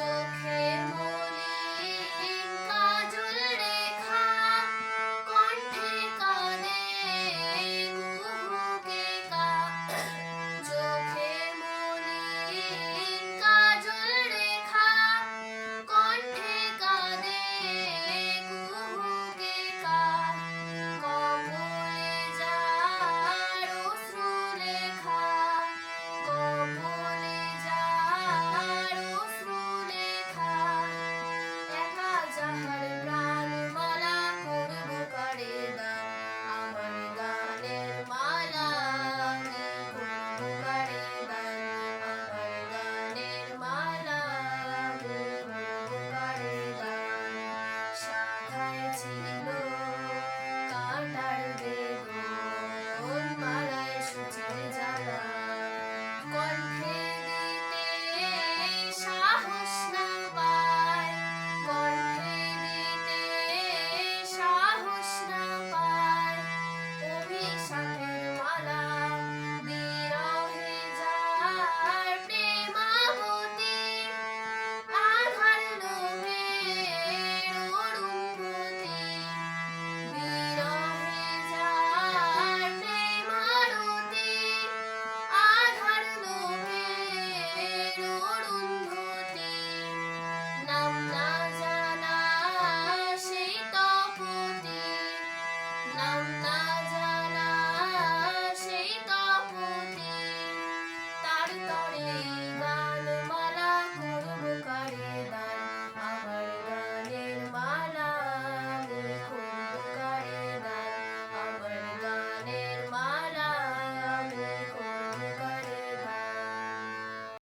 okay, ছিল কাটার বেগুন মারায় সুচিতে